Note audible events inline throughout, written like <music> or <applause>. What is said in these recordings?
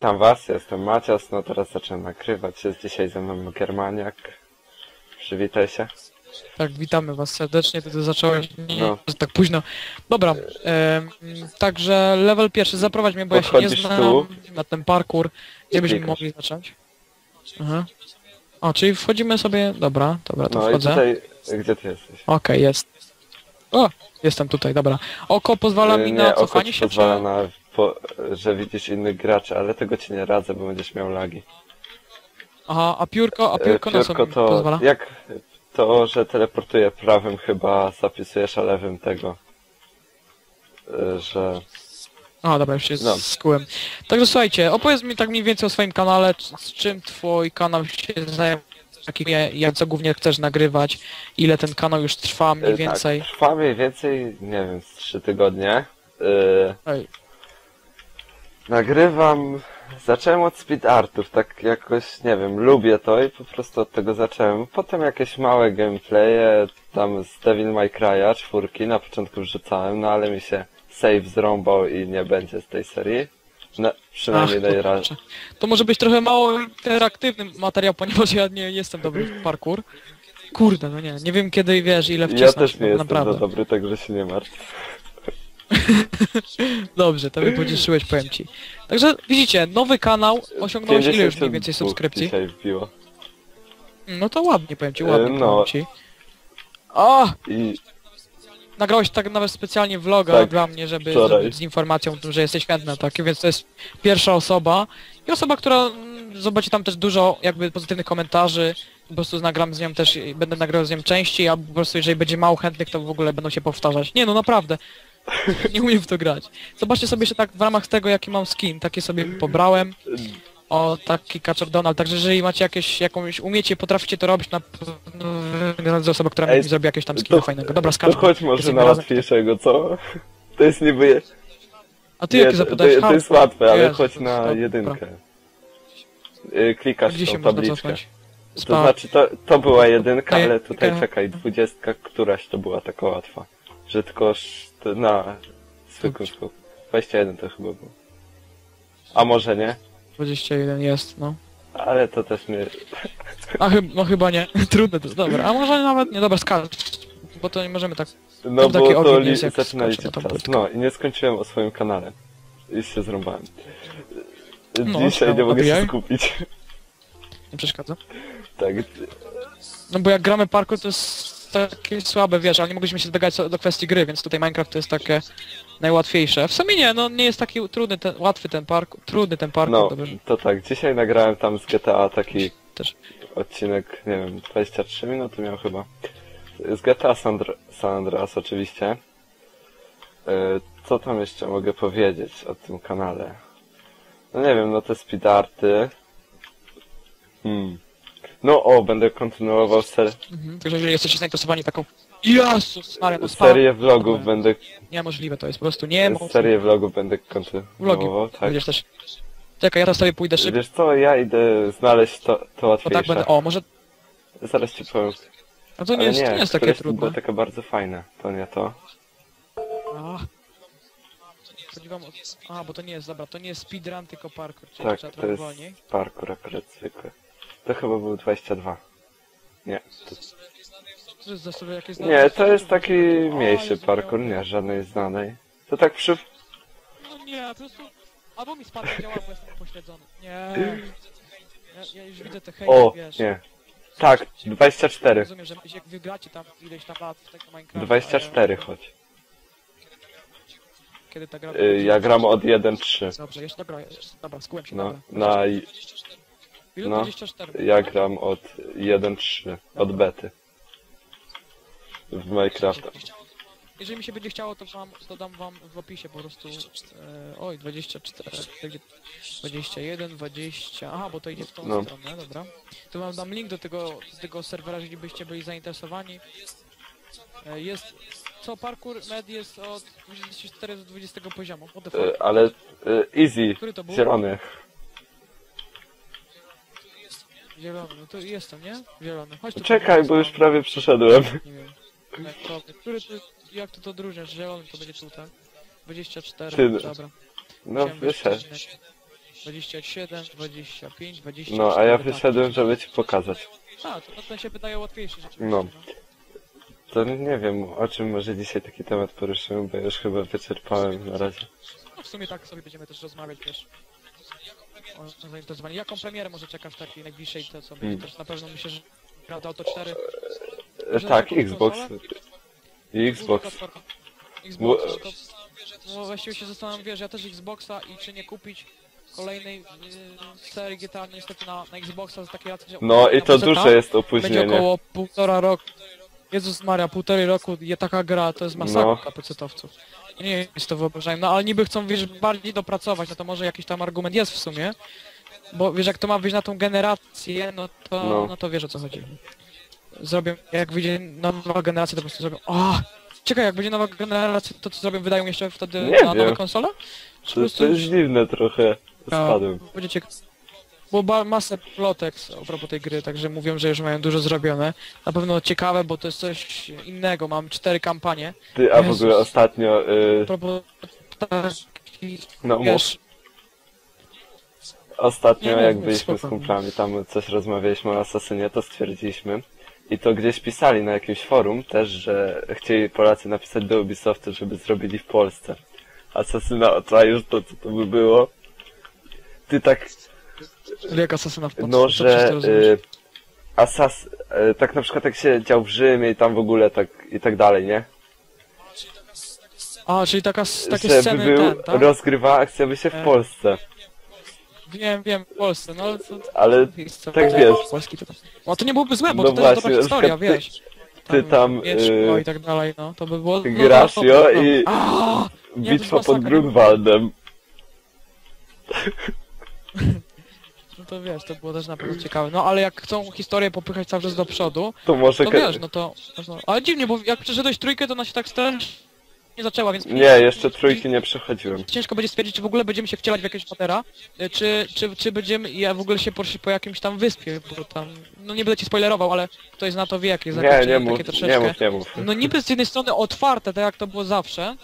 Witam was, jestem Macias, no teraz zacząłem nagrywać, jest dzisiaj ze mną Germaniak. Przywitaj się. Tak, witamy was serdecznie, ty to zacząłeś nie, No. tak późno. Dobra, em, także level pierwszy, zaprowadź mnie, bo ja się nie Podchodzisz znam tu. na ten parkour. Gdzie byśmy klikasz. mogli zacząć? Aha. O, czyli wchodzimy sobie, dobra, dobra, to No i wchodzę. tutaj, gdzie ty jesteś? Okej, jest. O, jestem tutaj, dobra. Oko pozwala Y, mi nie, na oko cofanie ci się, pozwala czy... na, po, że widzisz innych graczy, ale tego ci nie radzę, bo będziesz miał lagi. Aha, a piórko, a Y, piórko na mi to, pozwala? jak to, że teleportuje prawym chyba zapisujesz, a lewym tego, y, że... A, dobra, już się No. skułem. Także słuchajcie, opowiedz mi tak mniej więcej o swoim kanale, z czym twój kanał się zajmuje, jak co głównie chcesz nagrywać, ile ten kanał już trwa mniej y, więcej. Tak, trwa mniej więcej, nie wiem, z trzy tygodnie. Y, Ej, Nagrywam. Zacząłem od speed artów, tak jakoś, nie wiem, lubię to i po prostu od tego zacząłem. Potem jakieś małe gameplaye, tam z Devil May Cry'a, czwórki, na początku wrzucałem, no ale mi się save zrąbał i nie będzie z tej serii. Na, przynajmniej Ach, tej raz. kurczę. To może być trochę mało interaktywny materiał, ponieważ ja nie jestem dobry w parkour. Kurde, no nie, nie wiem kiedy, wiesz, ile wcisnąć, Ja też nie bo jestem naprawdę. za dobry, także się nie martw. <laughs> Dobrze, to mnie pocieszyłeś, powiem ci. Także widzicie, nowy kanał, osiągnąłeś ile już mniej 52 więcej subskrypcji? dzisiaj wbiło. No to ładnie, powiem ci, ładnie, E, no. powiem ci. O! I Nagrałeś tak nawet specjalnie vloga Tak, dla mnie, żeby wczoraj. zrobić z informacją, o tym, że jesteś chętna, tak? Więc to jest pierwsza osoba i osoba, która mm, zobaczy tam też dużo jakby pozytywnych komentarzy. Po prostu nagram z nią też, będę nagrywał z nią częściej, a po prostu jeżeli będzie mało chętnych, to w ogóle będą się powtarzać. Nie no, naprawdę. <laughs> Nie umiem w to grać. Zobaczcie sobie jeszcze tak w ramach tego, jaki mam skin, takie sobie pobrałem. O, taki Kaczor Donald. Także jeżeli macie jakieś, jakąś, umiecie, potraficie to robić, na pewno wygląda osoba, która Ej, mi zrobi jakieś tam skina to- fajnego. Dobra, to skaczmy. chodź może na łatwiejszego, co? To jest niby... A ty Nie, jakie to, zapodałeś? to, to jest łatwe, ale Jezu, chodź to- na dobra. jedynkę. Y, Klikasz Gdzie tą tabliczkę. To znaczy, to, to była jedynka, ale tutaj czekaj, dwudziestka, któraś to była taka łatwa. Że tylko to na zwykłym skoku. 21 to chyba było. A może nie? 21 jest, no. Ale to też mnie... A chyba, no chyba nie. <laughs> Trudne to jest, dobra. A może nawet nie, dobra, skacz. Bo to nie możemy tak... No bo to li- zaczyna liczyć czas. płytkę. No i nie skończyłem o swoim kanale. I się zrąbałem. No, Dzisiaj nie śmiało, mogę się nabijaj. skupić. Nie przeszkadza. Tak, No bo jak gramy parkour to jest takie słabe, wiesz, ale nie mogliśmy się zbiegać do kwestii gry, więc tutaj Minecraft to jest takie najłatwiejsze. W sumie nie, no nie jest taki trudny ten, łatwy ten parkour, trudny ten parkour, no dobrze. to tak. Dzisiaj nagrałem tam z GTA taki Też. odcinek, nie wiem, 23 minuty miał chyba. Z GTA San, San Andreas oczywiście. E, Co tam jeszcze mogę powiedzieć o tym kanale? No nie wiem, no te speedarty. Hmm. No o, będę kontynuował ser Mhm. Także jeżeli jesteście zainteresowani taką... Jezus Maria, no serię vlogów, będę Niemożliwe to jest, po prostu nie serię vlogów będę Vlogi, kontynuował, tak. będziesz też... Czekaj, ja teraz sobie pójdę szybko, Wiesz co, ja idę znaleźć to, to bo tak łatwiejsze. będę... O, może... Zaraz ci powiem. No to nie jest, to nie jest takie trudne. było takie bardzo fajne, to nie to. A. Spodziewam... A, bo to nie jest, dobra, to nie jest speedrun, tylko parkour, czyli Tak, trzeba to jest wolniej. parkour akurat zwykły. To chyba był 22. Nie, to, To jest za sobie jakieś nie, to jest taki mniejszy parkour, nie żadnej znanej. To tak przy... No nie, po prostu... Albo mi spadł działa, bo jestem pośledzony. Nie. Ja, ja już widzę te hejty, O, wiesz. nie. Tak, 24. Rozumiem, że jak wygracie tam ileś tam lat w tego Minecrafta. 24 a chodź. Ja, kiedy ta gra... Y, Ja gram od 1.3. Dobrze, jeszcze dobra, jeszcze, dobra, skułem się, No, dobra. na... Ile? no. 24. Ja gram od 1.3. Od bety. W Minecrafta. Jeżeli mi się będzie chciało, to wam, to dam wam w opisie po prostu... E, oj, 24, 21, 20... Aha, bo to idzie w tą No. stronę, dobra. To wam dam link do tego, do tego serwera, jeżeli byście byli zainteresowani. E, jest... Co, parkour med jest od 24 do 20 poziomu. What the fuck? Y, Ale y, easy, Który to był? zielony. Zielony, no to jestem, nie? Zielony. Chodź tu. Czekaj, bo już prawie przyszedłem. Nie wiem. Jak to, który to, jak to odróżniasz? Zielony to będzie tutaj. 24, Ty- dobra. No Chciałem wyszedł. wyjść 27, 25, 20. No, a ja wyszedłem, żeby ci pokazać. A, to, to się wydaje łatwiejszy rzeczywiście. No. To nie wiem, o czym może dzisiaj taki temat poruszymy, bo ja już chyba wyczerpałem na razie. No w sumie tak sobie będziemy też rozmawiać, wiesz. O zainteresowaniu. Jaką premierę może czekasz takiej najbliższej, to co będzie Hmm. też na pewno myślę, że Grand Auto 4. E, Że tak, Xbox. Xbox. Xbox, Bo- no to, no właściwie się zastanawiam, wiesz, ja też Xboxa i czy nie kupić kolejnej yy, serii GTA niestety na, na Xboxa z takiej racji, że No i to duże jest Będzie opóźnienie. około półtora roku. Jezus Maria, półtorej roku je taka gra, to jest masakra No. dla pecetowców. Nie jest to wyobrażają, no ale niby chcą, wiesz, bardziej dopracować, no to może jakiś tam argument jest w sumie. Bo wiesz, jak to ma wyjść na tą generację, no to, No. no. to wiesz o co chodzi. Zrobią, jak wyjdzie nowa generacja, to po prostu zrobią, o, czekaj, jak będzie nowa generacja, to co zrobią, wydają jeszcze wtedy Nie na wiem. nowe konsole? To, to jest dziwne trochę. Spadłem. będzie ciekawe. Ba- masę plotek a propos tej gry, także mówią, że już mają dużo zrobione. Na pewno ciekawe, bo to jest coś innego. Mam cztery kampanie. Ty, a w Jezus. ogóle ostatnio, A y, propos takich, no mów, wiesz, ostatnio Nie, nie, jak nie, byliśmy z spoko. kumplami, tam coś rozmawialiśmy o Asasynie, to stwierdziliśmy. I to gdzieś pisali na jakimś forum też, że chcieli Polacy napisać do Ubisoftu, żeby zrobili w Polsce. Asasyna, a już to co to by było? Ty tak jak asasyna w pod- No, to że y, Asas, y, tak na przykład jak się dział w Rzymie i tam w ogóle tak i tak dalej, nie? A, czyli taka, takie Żeby sceny był, ten, tak? akcja by się w E. Polsce. Wiem, wiem, w Polsce, no ale to... Ale co- tak wiesz. Polski to tam. No to nie byłoby złe, bo No to też jest właśnie, dobra historia, ty- wiesz. ty tam, Mieczko y, i tak dalej, no, to by było... No, grasz, no, jo, no. i- A, Nie, to jest bitwa pod. Grunwaldem. <laughs> To wiesz, to było też na pewno ciekawe. No ale jak chcą historię popychać cały czas do przodu, To może... to wiesz, no to... to- Ale dziwnie, bo jak przeszedłeś trójkę, to ona się tak strasznie nie zaczęła, więc... Nie, jeszcze trójki nie przechodziłem. Ciężko będzie stwierdzić, czy w ogóle będziemy się wcielać w jakiegoś patera, y, czy, czy, czy będziemy ja w ogóle się poszli po jakimś tam wyspie, bo tam... No nie będę ci spoilerował, ale ktoś zna to wie, jakie Nie, zakończenie nie takie mów, troszeczkę... nie mów, nie mów. No niby z jednej strony otwarte, tak jak to było zawsze,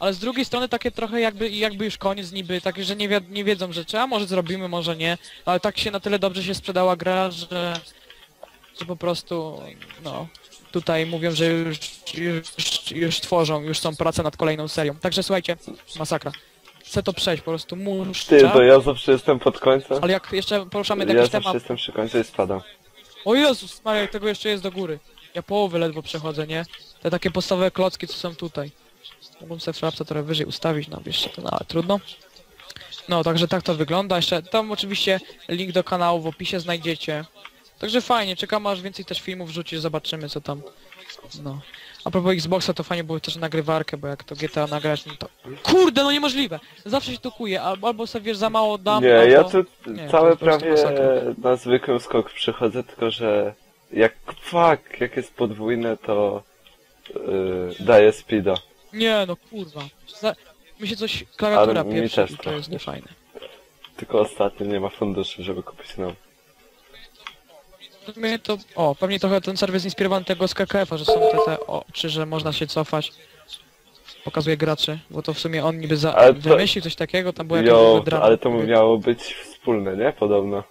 ale z drugiej strony takie trochę jakby, jakby już koniec niby, takie, że nie, wi nie wiedzą rzeczy, a może zrobimy, może nie, ale tak się na tyle dobrze się sprzedała gra, że, że po prostu, no, tutaj mówią, że już, już, już tworzą, już są prace nad kolejną serią. Także słuchajcie, masakra. Chcę to przejść, po prostu muszę, Ty, to ja zawsze jestem pod końcem. ale jak jeszcze poruszamy Ja jakiś zawsze temat, jestem przy końcu i spadam. o Jezus Maria, tego jeszcze jest do góry. Ja połowy ledwo przechodzę, nie? Te takie podstawowe klocki, co są tutaj. Mógłbym sobie frapsa trochę wyżej ustawić, no wiesz, to no, ale trudno. No, także tak to wygląda. Jeszcze tam oczywiście link do kanału w opisie znajdziecie. Także fajnie, czekam aż więcej też filmów wrzucisz, zobaczymy co tam. No. A propos Xboxa to fajnie było też nagrywarkę, bo jak to GTA nagrać, no to... Kurde, no niemożliwe! Zawsze się tukuje, albo, albo sobie wiesz, za mało dam, Nie, albo... ja tu Nie, całe prawie na zwykłym skok przychodzę, tylko że jak fuck, jak jest podwójne, to yy, daje speeda. Nie no kurwa. Za... Mi się coś klawiatura Ale mi pierwsza też to trochę. jest niefajne. Tylko ostatnio nie ma funduszy, żeby kupić nową. Mnie to... O, pewnie trochę ten serwis inspirowany tego z KKF-a, że są te, te oczy, że można się cofać. Pokazuje graczy, bo to w sumie on niby za... Ale to- wymyślił coś takiego, tam jakieś Jo, drama. ale to miało być wspólne, nie? Podobno.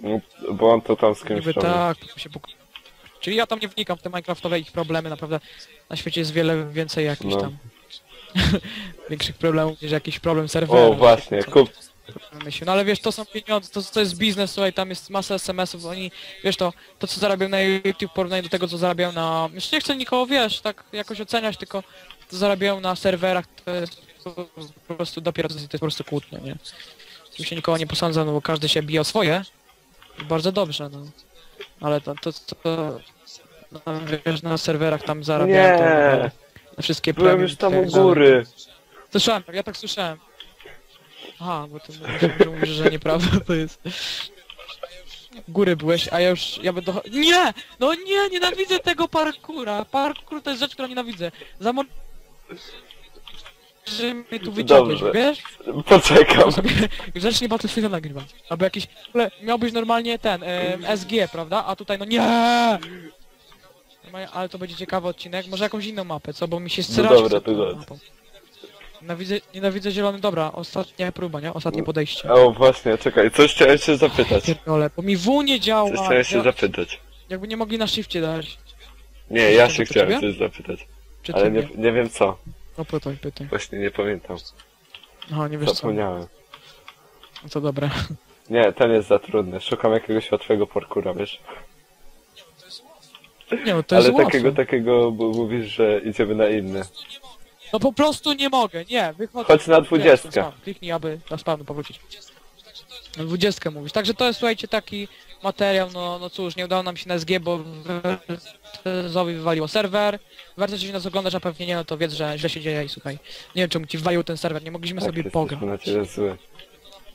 No, Bo on to tam z kimś Niby robił. tak, to się pok... Czyli ja tam nie wnikam w te Minecraftowe ich problemy, naprawdę na świecie jest wiele więcej jakichś No. tam <laughs> większych problemów niż jakiś problem serwera. O, właśnie, Co- kup... myśli. No ale wiesz, to są pieniądze, to, to jest biznes, słuchaj, tam jest masa SMS-ów, oni, wiesz to, to co zarabiają na YouTube w porównaniu do tego, co zarabiają na... Już nie chcę nikogo, wiesz, tak jakoś oceniać, tylko co zarabiają na serwerach, to jest po, po prostu dopiero, to jest po prostu kłótnia, nie? Tu się nikogo nie posądza, no bo każdy się bije o swoje i bardzo dobrze, no. Ale to, to, to, to no, wiesz, na serwerach tam zarabiają to Nie, na wszystkie byłem premium już tam u tak dalej. góry. Słyszałem, ja tak słyszałem. Aha, bo ty myślałem, że mówisz, że nieprawda to jest. Góry byłeś, a ja już, ja będę... Nie! No nie, nienawidzę tego parkura. Parkour to jest rzecz, którą nienawidzę. Zamor... że mnie tu wyciągniesz, Dobrze. wiesz? Poczekam. Grzecznie Battlefielda nagrywać. Albo jakiś... W ogóle miałbyś normalnie ten, em, SG, prawda? A tutaj no nie! Normalnie, Ale to będzie ciekawy odcinek. Może jakąś inną mapę, co? Bo mi się strasznie dobra, chce to. Nienawidzę, nienawidzę zielony, dobra, ostatnia próba, nie? Ostatnie podejście. O, właśnie, czekaj, coś chciałem się zapytać. Pierdolę, bo mi W nie działa. Coś chciałem się Ja- zapytać. Jakby nie mogli na shifcie dać. Nie, ja się chciałem coś zapytać. Czy Ale nie? nie wiem co. No pytaj, pytaj. Właśnie nie pamiętam. Aha, nie wiesz co. Zapomniałem. No to dobre. <laughs> Nie, ten jest za trudny. Szukam jakiegoś łatwego parkura, wiesz? Nie no, to jest Ale łatwe. takiego, takiego, bo mówisz, że idziemy na inny. No po prostu nie mogę, nie, wychodzę. Chodź na dwudziestkę. spam. Kliknij, aby na spawnu powrócić. Na dwudziestkę mówisz. Także to jest, słuchajcie, taki materiał, no, no cóż, nie udało nam się na SG, bo Zowi wywaliło serwer. Warto, jeśli nas oglądasz, a pewnie nie, no to wiedz, że źle się dzieje i słuchaj. Nie wiem, czemu ci wywalił ten serwer, nie mogliśmy Tak, sobie na pograć ciebie zły.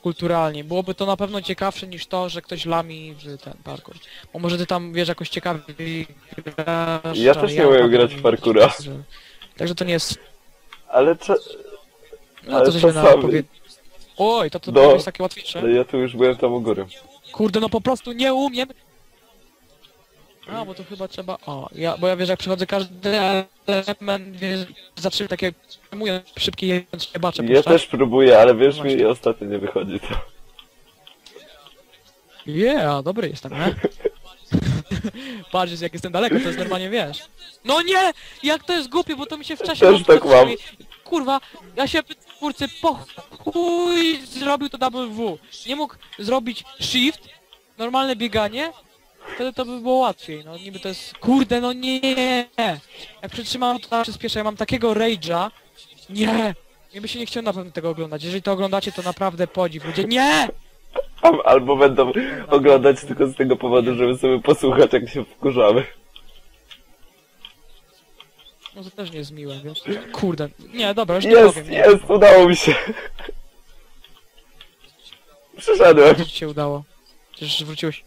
kulturalnie. Byłoby to na pewno ciekawsze niż to, że ktoś lami w ten parkour. Bo może ty tam, wiesz, jakoś ciekawiej grasz, Ja a też nie umiem na grać w parkoura. Także, to nie jest Ale, cze... No Ale to żeśmy czasami- na. Oj, to, to, No. jest takie łatwiejsze. Ale ja tu już byłem tam u góry. Kurde, no po prostu nie umiem. A, bo to chyba trzeba... O, ja, bo ja wiesz, jak przechodzę każdy element, wiesz, zaczynam takie... Mówię, szybkie jedząc się bacze Ja puszczać. też próbuję, ale wiesz No mi, właśnie. ostatnio nie wychodzi to. Yeah, dobry jestem, nie? <laughs> Patrz, jak jestem daleko, to jest normalnie, wiesz. No nie! Jak to jest głupie, bo to mi się w czasie... Też tak mam. Kurwa, ja się pytam twórcy, po chuj zrobił to W. Nie mógł zrobić shift, normalne bieganie, wtedy to by było łatwiej, no niby to jest... Kurde, no nie! Jak przytrzymam to na przyspieszę, ja mam takiego rage'a, nie! Nie by się nie chciał na pewno tego oglądać. Jeżeli to oglądacie, to naprawdę podziw. Ludzie, nie! Al- Albo będą oglądać tylko z tego powodu, żeby sobie posłuchać, jak się wkurzamy. No to też nie jest miłe, wiesz? Kurde, nie, dobra, już nie Jest, powiem. Jest, udało mi się. Przyszedłem. Co ci się udało? Przecież wróciłeś.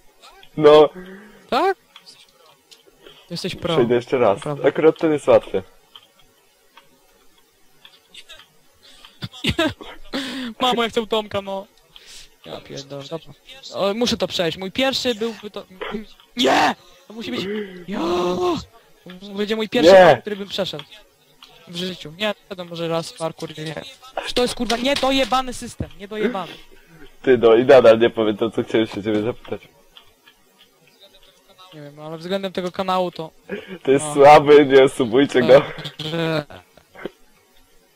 No, Tak? Jesteś pro. przejdę jeszcze raz. Naprawdę. Akurat ten jest łatwy. <laughs> Mamo, ja chcę Tomka, no. Ja pierdolę, dobra. O, muszę to przejść. Mój pierwszy byłby to... Nie! To musi być... Ja! To Będzie mój pierwszy, Nie! parkour, który bym przeszedł. W życiu. Nie, to może raz parkour, nie. To jest kurwa niedojebany system, niedojebany. Ty no i nadal nie powiem to, co chciałem się ciebie zapytać. Nie wiem, ale względem tego kanału to... To jest No. słaby, nie subujcie go. Że...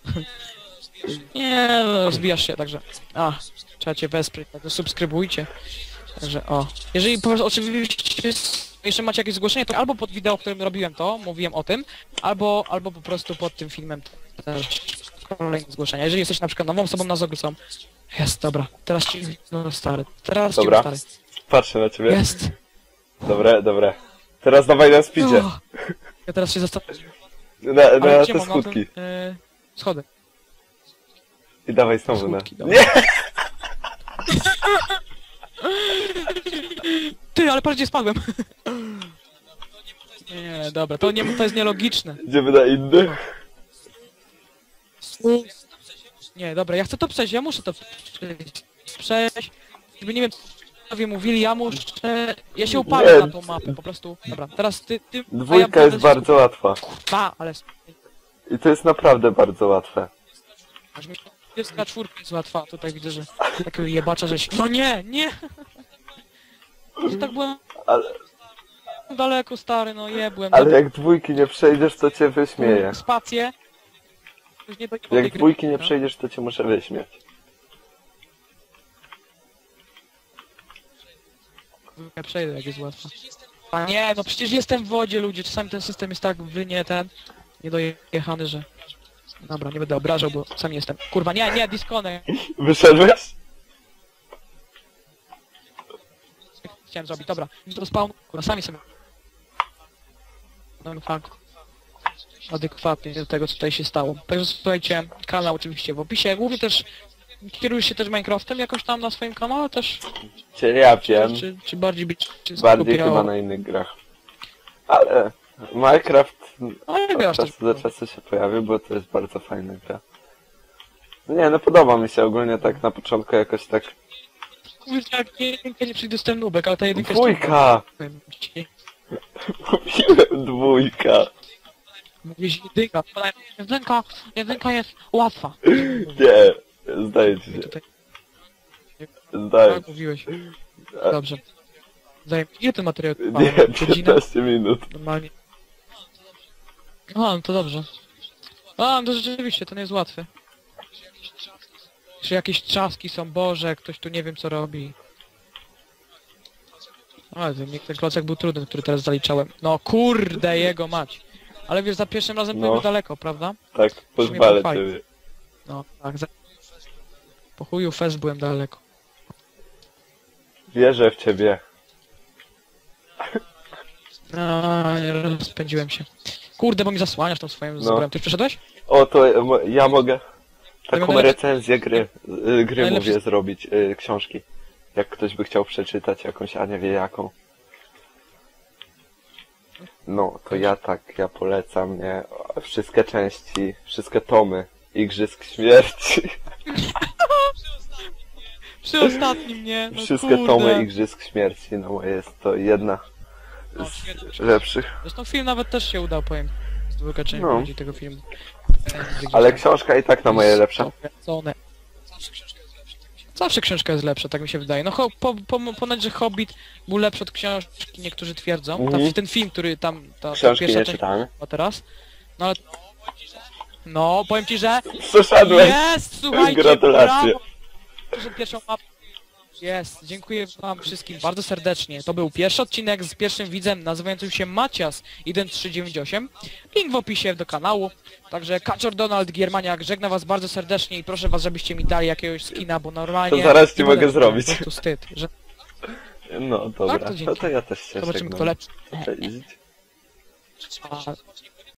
<laughs> Nie, no, rozbijasz się, także... A, trzeba cię wesprzeć, także subskrybujcie. Także o. Jeżeli po prostu oczywiście jeszcze macie jakieś zgłoszenie, to albo pod wideo, w którym robiłem to, mówiłem o tym, albo, albo po prostu pod tym filmem też kolejne zgłoszenia. Jeżeli jesteś na przykład nową osobą na Zogusą, jest, dobra, teraz ci, no stary, teraz Dobra. ci stary, Patrzę na ciebie. jest. Dobre, dobre. Teraz dawaj na speedzie. Uch. Ja teraz się zastanawiam, Na, na gdzie te mam na ten, skutki. y, schody. I dawaj znowu na... Skutki, dobra. Nie! <laughs> <laughs> Ty, ale patrz gdzie spadłem. <laughs> Nie, dobra, to, nie, to jest nielogiczne. Idziemy na inny. Nie, dobra, ja chcę to przejść, ja muszę to przejść. Przejść. Żeby nie wiem, co wy mówili, ja muszę... Ja się Nie. na tą mapę, po prostu. Dobra, teraz ty... ty ja Dwójka będę jest bardzo łatwa. Ba, ale... I to jest naprawdę bardzo łatwe. Aż mi jest na czwórkę jest łatwa, tutaj widzę, że takiego jebacza, że się... No nie, nie! Że tak byłem Ale, daleko, stary, no jebłem. ale jak dwójki nie przejdziesz, to cię wyśmieję. Spację. Już nie do- tej Jak gry, dwójki nie no. przejdziesz, to cię muszę wyśmiać. Ja przejdę, jak jest łatwo. A nie, no przecież jestem w wodzie, ludzie. Czasami ten system jest tak wy nie ten... Niedojechany, że... Dobra, nie będę obrażał, bo sam jestem. Kurwa, nie, nie, disconnect. Wyszedłeś? Chciałem zrobić, dobra. To spawn, kurwa, sami sobie... No fakt. Adekwatnie do tego, co tutaj się stało. Także słuchajcie, kanał oczywiście w opisie. Głównie też kierujesz się też Minecraftem jakoś tam na swoim kanale też? Cię ja wiem. Czy, czy bardziej być... Czy Bardziej skupiał- chyba na innych grach. Ale Minecraft No nie od też. czasu do czasu się pojawi, bo to jest bardzo fajna gra. Nie, no podoba mi się ogólnie tak na początku jakoś tak... Kurczę, jak jedynkę nie przyjdę z ten nubek, ale ta jedynka jest Dwójka! Mówiłem dwójka! Mówisz jedynka. Jedynka, jedynka jest łatwa. Nie, zdaje ci się. Zdaje tak mówiłeś. Dobrze. Zajmie. Ile ten materiał trwa? Nie, Godzinę? 15 minut. Normalnie. A, no to dobrze. A, no to rzeczywiście, to nie jest łatwe. Czy jakieś trzaski są, Boże, ktoś tu nie wiem co robi. Ale ten, ten klocek był trudny, który teraz zaliczałem. No kurde, jego mać. Ale wiesz, za pierwszym razem No. byłem daleko, prawda? Tak, pozwalę ciebie. No, tak. Za... Po chuju fest byłem daleko. Wierzę w ciebie. A, rozpędziłem się. Kurde, bo mi zasłaniasz tą swoją No. Ty już przeszedłeś? O, to ja mogę taką recenzję gry, y, gry najlepsze- mówię zrobić, y, książki. Jak ktoś by chciał przeczytać jakąś, a nie wie jaką. No, to ja tak, ja polecam, nie? Wszystkie części, wszystkie tomy Igrzysk Śmierci. <laughs> Przy ostatnim, nie? No Wszystkie kurde. tomy Igrzysk Śmierci, no jest to jedna O, z lepszych. Zresztą film nawet też się udał, powiem. Z No. no. tego filmu. Ale książka i tak na moje lepsze. Polecone. Zawsze książka jest lepsza, tak mi się wydaje. No cho, po, po, ponoć, że Hobbit był lepszy od książki, niektórzy twierdzą. Mhm. Tam, ten film, który tam, ta, ta Książki pierwsza nie część czytałem. była teraz. No ale... No, powiem ci, że... Przeszedłeś! Jest, słuchajcie, Gratulacje. brawo! Pierwszą mapę... Jest, dziękuję wam wszystkim bardzo serdecznie. To był pierwszy odcinek z pierwszym widzem nazywającym się Macias 1398. Link w opisie do kanału. Także Kaczor Donald Giermaniak żegna was bardzo serdecznie i proszę was, żebyście mi dali jakiegoś skina, bo normalnie... To zaraz ci mogę zrobić. Prostu wstyd, że No dobra, Tak, to to, to ja też się zobaczymy żegnam. kto lepszy. A,